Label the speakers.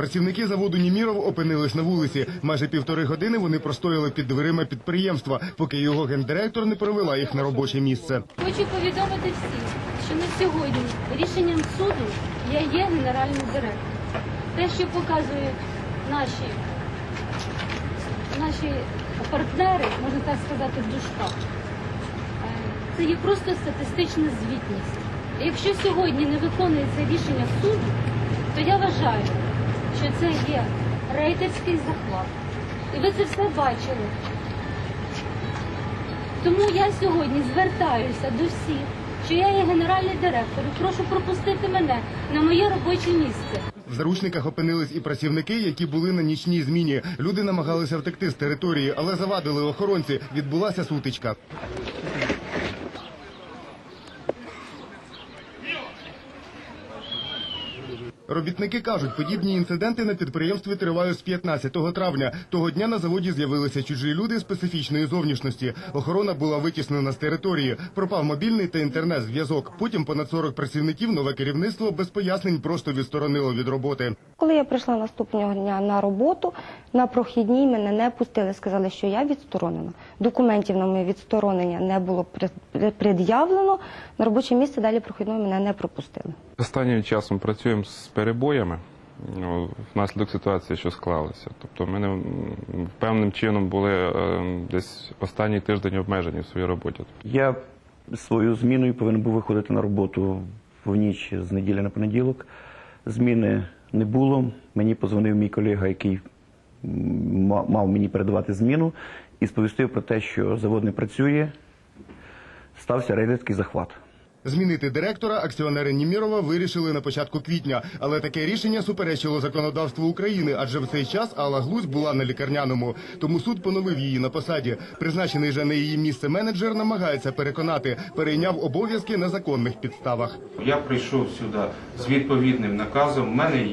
Speaker 1: Працівники заводу Німіров опинились на вулиці. Майже півтори години вони простояли під дверима підприємства, поки його гендиректор не провела їх на робоче місце.
Speaker 2: Хочу повідомити всім, що на сьогодні рішенням суду я є генеральним директором. Те, що показують наші, наші партнери, можна так сказати, в дужках, е, це є просто статистична звітність. Якщо сьогодні не виконується рішення суду, то я вважаю, що це є рейдерський захват. І ви це все бачили. Тому я сьогодні звертаюся до всіх, що я є генеральний директор і прошу пропустити мене на моє робоче місце.
Speaker 1: В заручниках опинились і працівники, які були на нічній зміні. Люди намагалися втекти з території, але завадили охоронці. Відбулася сутичка. Робітники кажуть, подібні інциденти на підприємстві тривають з 15 травня. Того дня на заводі з'явилися чужі люди специфічної зовнішності. Охорона була витіснена з території. Пропав мобільний та інтернет-зв'язок. Потім понад 40 працівників нове керівництво без пояснень просто відсторонило від роботи.
Speaker 3: Коли я прийшла наступного дня на роботу, на прохідній мене не пустили. Сказали, що я відсторонена. Документів на моє відсторонення не було пред- пред'явлено. На робоче місце далі прохідної мене не пропустили.
Speaker 4: Останнім часом працюємо з перебоями ну, внаслідок ситуації, що склалася. Тобто ми не, певним чином були е, десь останній тиждень обмежені в своїй роботі.
Speaker 5: Я свою зміною повинен був виходити на роботу в ніч з неділі на понеділок. Зміни не було. Мені позвонив мій колега, який мав мені передавати зміну, і сповістив про те, що завод не працює. Стався рейдерський захват.
Speaker 1: Змінити директора акціонери Німірова вирішили на початку квітня, але таке рішення суперечило законодавству України, адже в цей час Алла Глузь була на лікарняному. Тому суд поновив її на посаді. Призначений же на її місце менеджер намагається переконати, перейняв обов'язки на законних підставах.
Speaker 6: Я прийшов сюди з відповідним наказом. У мене